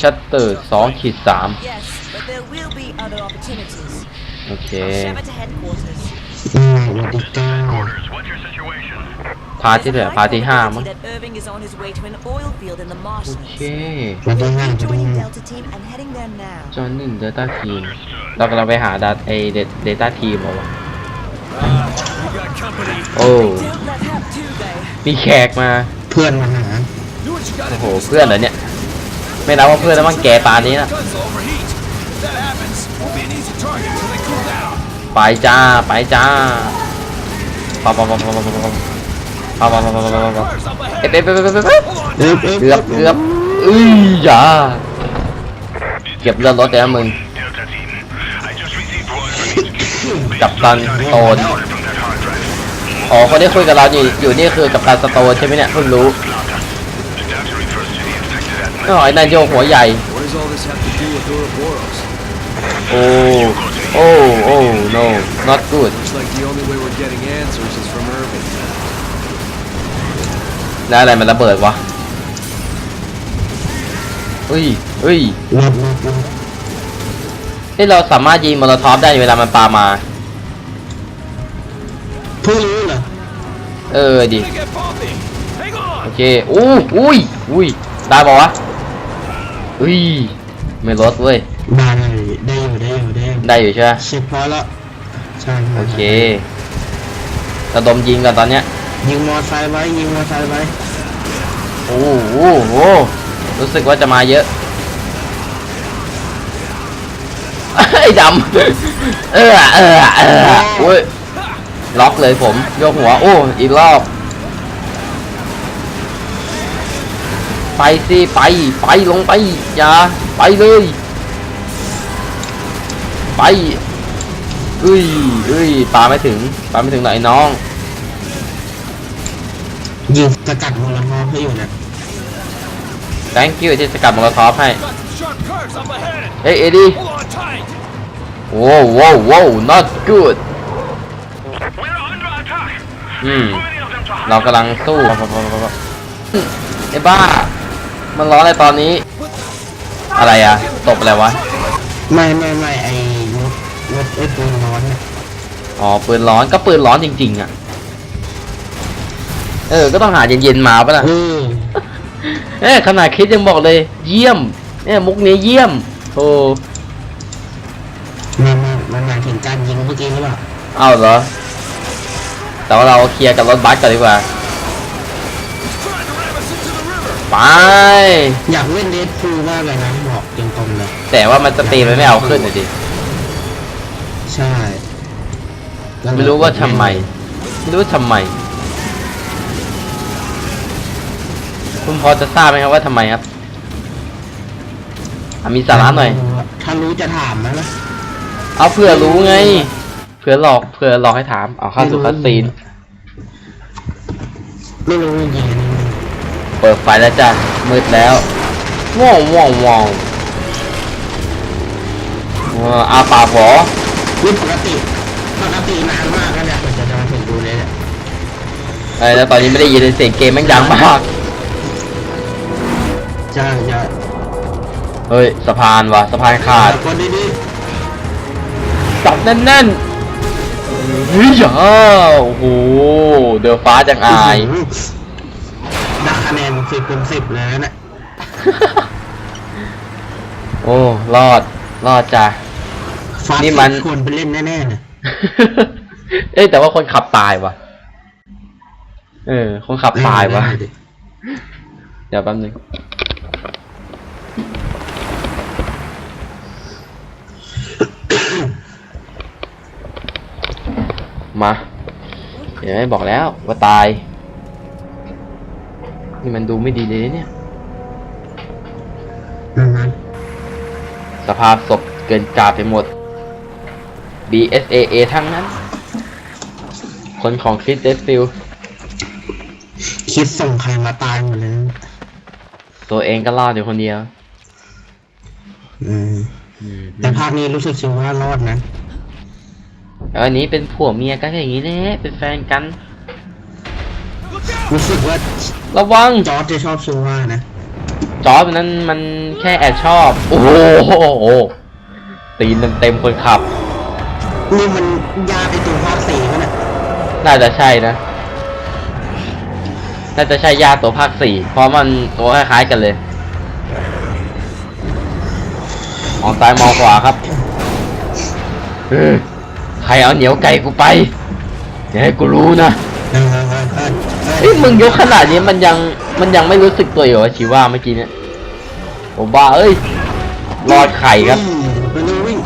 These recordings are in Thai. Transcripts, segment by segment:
ชัตเตอร์สองขีดสามโอเคพาที่เหลือพาที่ห้ามั้งโอเคจอห์นนินเดต้าทีมเรากำลังไปหาดัตเอเดต้าทีมเหรอวะโอ้มีแขกมาเพื่อนมาหาโอ้โหเพื่อนเหรอเนี่ย ไม่นับว่าเพื่อนแล้วมั้งแก่ปานนี้นะ Guns will overheat. If that happens, we'll be an easy target until they cool down. ไปจ้าไปจ้าปะปะปะปะปะปะปะปะปะปะปะปะปะ Cars up เอ๊ะ ahead. เอ๊ะเอ๊ะเอ๊ะเอ๊ะ Hold on. เอ๊ะเอ๊ะเกือบเกือบอุ้ยอย่าเก็บเลือดรถแต่ละมึง Delta team, I just received word from HQ. กับตันโตน From that hard drive. อ๋อคนที่คุยกับเราอยู่อยู่นี่คือกับตันสโตนใช่ไหมเนี่ยเพิ่งรู้ อ๋อไอ้นายโยหัวใหญ่ What does all this have to do with Ouroboros? โอ้ โอ้ โอ้ no not good Looks like the only way we're getting answers is from Irving. แล้วอะไรมันระเบิดวะอุ้ยอุ้ยรถรถรถนี่เราสามารถยิงมอลทอฟได้เวลามันปามาเพิ่งรู้เหรอ เออดิ Gonna get bumpy. Hang โอ on. เค อู้อุ้ยอุ้ยได้ปะวะ อุ้ยไม่ลดเว้ยได้ได้อยู่ได้อยู่ได้อยู่ได้อยู่ใช่ไหมเสร็จพอแล้วใช่โอเคระดมยิงกันตอนเนี้ยยิงมอไซค์ไว้ยิงมอไซค์ไว้โอ้โหโหรู้สึกว่าจะมาเยอะไอ้ดำเออเออเออโอ้ยล็อกเลยผมยกหัวโอ้อีกรอบ ไปสิไปไปลงไปอย่าไปเลยไปเอ้ยเอ้ยปาไม่ถึงปาไม่ถึงหรอกไอ้น้องยิงสกัดมอลทอฟให้อยู่นะ thank you ที่สกัดมอลทอฟให้ Got some sharp curves up ahead. เฮ้ยเอ็ดดี้ Hold on tight. โว้วโว้วโว้ว not good We're under attack. อืม Too many of them to เรากำลังสู้ไอ้บ้า มันร้อนอะไรตอนนี้ อะไรอะ ตบอะไรวะ ไม่ไม่ไม่ไอ้รถรถไอ้ปืนร้อนเนี่ยอ๋อปืนร้อนก็ปืนร้อนจริง ๆ อะ เออ ก็ต้องหาเย็นๆมาปะล่ะ เออเอ้ยขนาดคิดยังบอกเลย เยี่ยมเนี่ยมุกนี้เยี่ยมโอ้มันมันมันหมายถึงการยิงเมื่อกี้หรือเปล่า เอาเหรอ แต่ว่าเราเคลียร์กับรถบัสก่อนดีกว่า ไป อยากเล่นเดดพูลมากเลยนะบอกตรงๆเลยแต่ว่ามันสตรีมมันไม่เอาขึ้นเลยดิใช่แล้วไม่รู้ว่าทำไมไม่รู้ว่าทำไม คุณพอจะทราบไหมครับว่าทำไมครับอะมีสาระหน่อย ถ้ารู้จะถามนะนะเอาเผื่อรู้ไง เผื่อหลอกเผื่อหลอกให้ถาม เอาเข้าสู่คัสซีน ไม่รู้จริงๆอันนี้เปิดไฟแล้วจ้ะมืดแล้วว่องว่องว่องเอออาปากหวอนี่ปกติปกตินานมากแล้วเนี่ยกว่าจะมาถึงดูเลยเนี่ยเอ้ยแล้วตอนนี้ไม่ได้ยินเสียงเกมแม่งดังมากใช่ใช่เฮ้ยสะพานว่ะสะพานขาดคนดีจับแน่นๆเฮ้ยอย่าโอ้โหเดือฟ้าจังๆอายอื้อหือได้ คะแนนสิบเต็มสิบเลยนะเนี่ยโอ้ รอด รอดจ้ะ ฟาสนี่มันควรไปเล่นแน่ๆเลยเอ้ยแต่ว่าคนขับตายว่ะ เออ คนขับตายว่ะ เล่นไม่ได้ดิเดี๋ยวแป๊บนึง มา เดี๋ยวให้บอกแล้วว่าตาย นี่มันดูไม่ดีเลยเนี่ย อือฮึสภาพศพเกินกาดไปหมด BSAA ทั้งนั้น คนของคริสเดสฟิลคิดส่งใครมาตายหมดเลยนะตัวเองก็รอดอยู่คนเดียวอืมอืมแต่ภาคนี้รู้สึกชิว่ารอดนะ แล้วอันนี้เป็นผัวเมียกันอย่างนี้แหละเป็นแฟนกัน รู้สึกว่าระวังจอร์จจะชอบชิว่านะจอร์ดนั้นมันแค่แอบชอบ โอ้โหตีนเต็มๆคนขับนี่มันยาไปตัวภาคสี่มันอะน่าจะใช่นะ น่าจะใช่ญาติตัวภาคสี่เพราะมันตัวคล้ายๆกันเลย มองซ้ายมองขวาครับเออใครเอาเหนียวไก่กูไปอย่าให้กูรู้นะ เออเออเออเออเฮ้ยมึงยกขนาดนี้มันยังมันยังไม่รู้สึกตัวอยู่วะชีว่าเมื่อกี้เนี่ยโอ้บ้าเอ้ยรอดไข่ครับ อืมไปเลยวิ่ง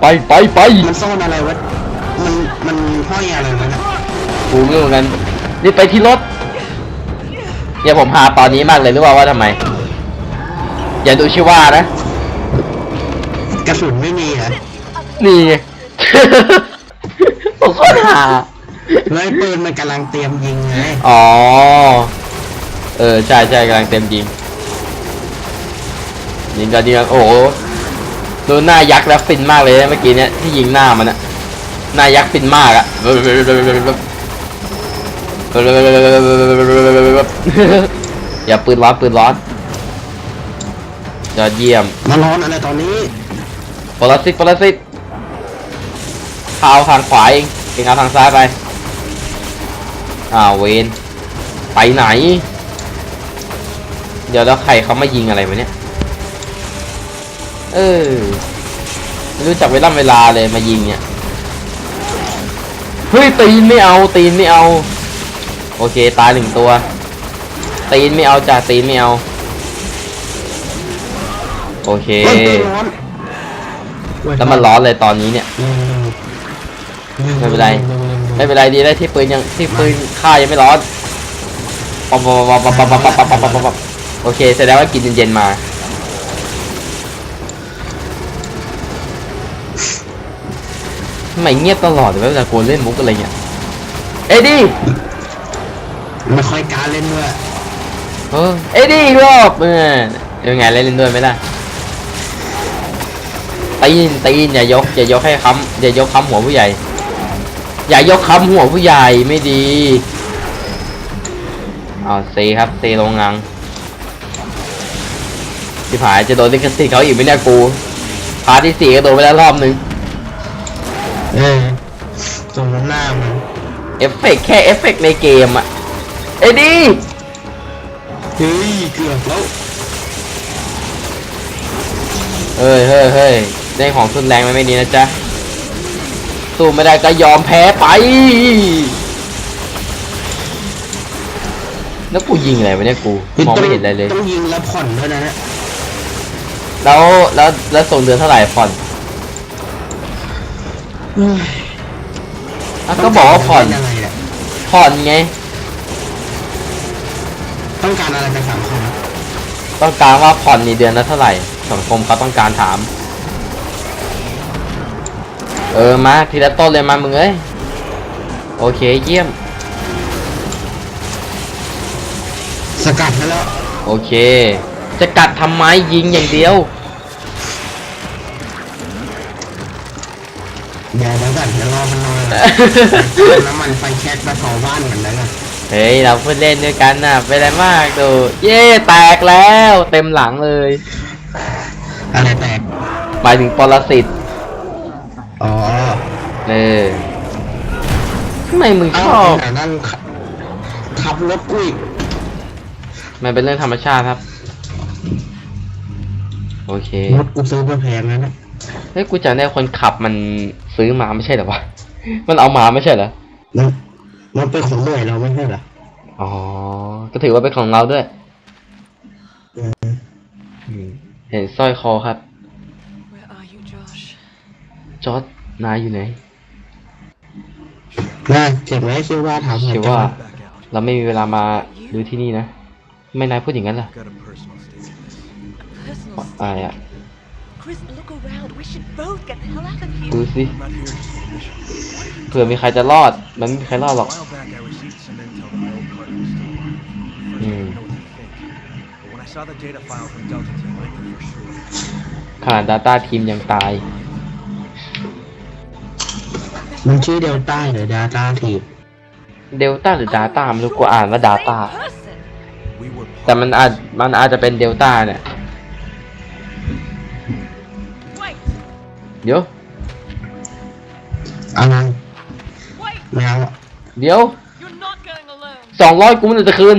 ไปไปไปมันซ่อนอะไรวะ มัน มันห้อยอะไรวะน่ะกูไม่รู้เหมือนกันนี่ไปที่รถเนี่ยผมหาตอนนี้มากเลยรู้เปล่าว่าทำไม อย่าดูชิว่านะ กระสุนไม่มีเหรอนี่ไง ผมก็หา แล้วไอ้ปืนมันกำลังเตรียมยิงไงอ๋อ เออใช่ใช่กำลังเต็มยิง ยิงกันยิงกันโอ้โหดูหน้ายักษ์แล้วฟินมากเลยนะเมื่อกี้เนี่ยที่ยิงหน้ามันอะหน้ายักษ์ฟินมากอะอย่าปืนร้อนปืนร้อนยอดเยี่ยมมาร้อนอะไรตอนนี้ปรสิตปรสิตเอาทางขวาเองเองเอาทางซ้ายไป อ้าวเวนไปไหน เดี๋ยวแล้วใครเขามายิงอะไรมาเนี่ย เออไม่รู้จักเวลาเวลาเลยมายิงเนี่ย เฮ้ยตีนไม่เอาตีนไม่เอา โอเคตายหนึ่งตัว ตีนไม่เอาจ้ะตีนไม่เอา โอเคเฮ้ยปืนร้อนแล้วมันร้อนเลยตอนนี้เนี่ยอืมไม่เป็นไร ไม่เป็นไรดีได้ที่ปืนยังที่ปืนฆ่ายังไม่ร้อนปับปับปับปับปับปับปับปับปับปับโอเคแสดงว่ากินเย็นๆมา ทำไมเงียบตลอดเลยเวลากูเล่นมุกอะไรเงี้ย เอ็ดดี้ไม่ค่อยกล้ารเล่นด้วยเออเอ็ดดี้รอบเออยังไงเล่นด้วยไหมล่ะตีนตีนอย่ายกอย่ายกให้ค้ำอย่ายกค้ำหัวผู้ใหญ่ อย่ายกค้ำหัวผู้ใหญ่ไม่ดีเอาเซครับเซลงงังที่ผายจะโดนลิขสิทธิ์เขาอีกไหมเนี่ยกูพาร์ทที่สี่ก็โดนไปแล้วรอบหนึ่งเออตรงหน้ามันเอฟเฟกต์แค่เอฟเฟกต์ในเกมอะเอ็ดดี้เฮ้ยเกือบแล้วเฮ้ยเฮ้ยเฮ้ยได้ของทุนแรงมันไม่ดีนะจ๊ะ สู้ไม่ได้ก็ยอมแพ้ไป แล้วกูยิงอะไรวะเนี่ยกูมองไม่เห็นอะไรเลย ต้องยิงแล้วผ่อนเท่านั้นนะแล้วแล้วแล้วส่งเดือนเท่าไหร่ผ่อนอะก็บอกว่าผ่อนยังไงเนี่ยผ่อนไง ต้องการอะไรจากสังคมต้องการว่าผ่อนนี่เดือนละเท่าไหร่ สังคมเขาต้องการถาม เออมาทีละต้นเลยมามึงเอ้ยโอเคเยี่ยม สกัดให้แล้ว โอเค จะกัดทำไมยิงอย่างเดียวเดี๋ยวเดี๋ยวก่อนเดี๋ยวรอมันนอนก่อนเอาน้ำมันไฟแช็กมาเผาบ้านกันแล้วกันเฮ้ยเราเพื่อนเล่นด้วยกันน่ะเป็นไรมากดูเย่แตกแล้ว เต็มหลังเลย อะไรแตกหมายถึงปรสิต อ๋อเออทำไมมึงชเอ้าอบไหนนั่นขับขับรถกูอีกมันเป็นเรื่องธรรมชาติครับ โอเครถกูซื้อมาแพงนะเนี่ยเฮ้ยกูจำได้คนขับมันซื้อมาไม่ใช่เหรอวะ มันเอามาไม่ใช่เหรอมันมันเป็นของหน่วยเราไม่ใช่เหรอ อ๋อ ก็ถือว่าเป็นของเราด้วยเอออืมเห็นสร้อยคอครับ Where are you, Josh? จอร์ด นายอยู่ไหนนายเจ็บไหมเชื่อว่าถามเชื่อว่า เราไม่มีเวลามาดูที่นี่นะ ไม่นายพูดอย่างนั้นล่ะอะไรอะดูสิเผื่อมีใครจะรอด มันไม่มีใครรอดหรอกขนาดดาต้าทีมยังตาย มันชื่อเดลต้าหรือดาต้าทีมเดลต้าหรือ Data ไม่รู้กูอ่านว่า Data Same person. We were แต่มันอาจมันอาจจะเป็นเดลต้าเนี่ย Wait! เดี๋ยวเอาไง Wait! ไม่เอาอะเดี๋ยว You're not going alone! สองร้อยกูมันจะคืน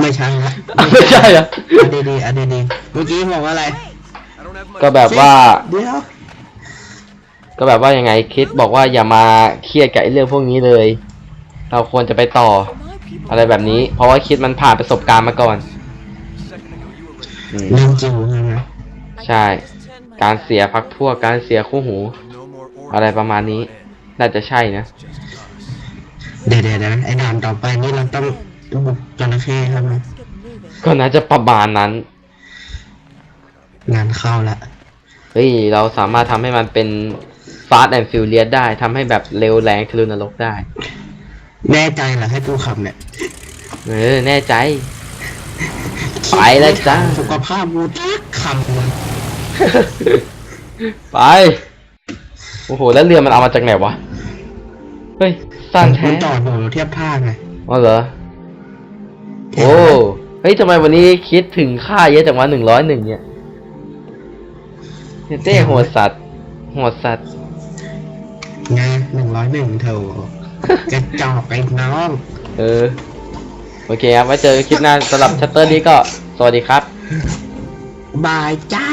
ไม่ใช่ละไม่ใช่เหรออันดีๆอันดีๆเมื่อกี้บอกว่าอะไร I don't have much. ก็แบบว่าเดี๋ยว ก็แบบว่ายังไงคิดบอกว่าอย่ามาเครียดกับไอ้เรื่องพวกนี้เลย เราควรจะไปต่อ My people อะไรแบบนี้ เพราะว่าคิดมันผ่านประสบการณ์มาก่อน A second ago, you were ready. อืมเรื่องจริงใช่ไหมใช่ การเสียพักพวกการเสียคู่หู No more orders อะไรประมาณนี้ น่าจะใช่นะ Just us. เดี๋ยวเดี๋ยวเดี๋ยวไอ้ด่านต่อไปนี่เราต้องบุกจระเข้ครับ Let's get moving. ก็น่าจะประมาณนั้น งานเข้าละเฮ้ยเราสามารถทำให้มันเป็น Fast and Furious ได้ทำให้แบบเร็วแรงทะลุนรกได้ แน่ใจเหรอให้กูขับเนี่ยเออ แน่ใจ ไปแล้วจ้า สุขภาพกูจักคำเลยไป โอ้โห แล้วเรือมันเอามาจากไหนวะ เฮ้ย สร้างแท้มันจอดอยู่เทียบท่าไงอ๋อเหรอ โอ้ เฮ้ยทำไมวันนี้คิดถึงค่าเยอะจังวะหนึ่งร้อยหนึ่งเนี่ยเต้โหดสัตว์โหดสัตว์ ไงหนึ่งร้อยหนึ่งเท่ากระจอกไอ้น้องเออ โอเคครับ ไว้เจอกันคลิปหน้าสำหรับชัตเตอร์นี้ก็ สวัสดีครับ บายจ้า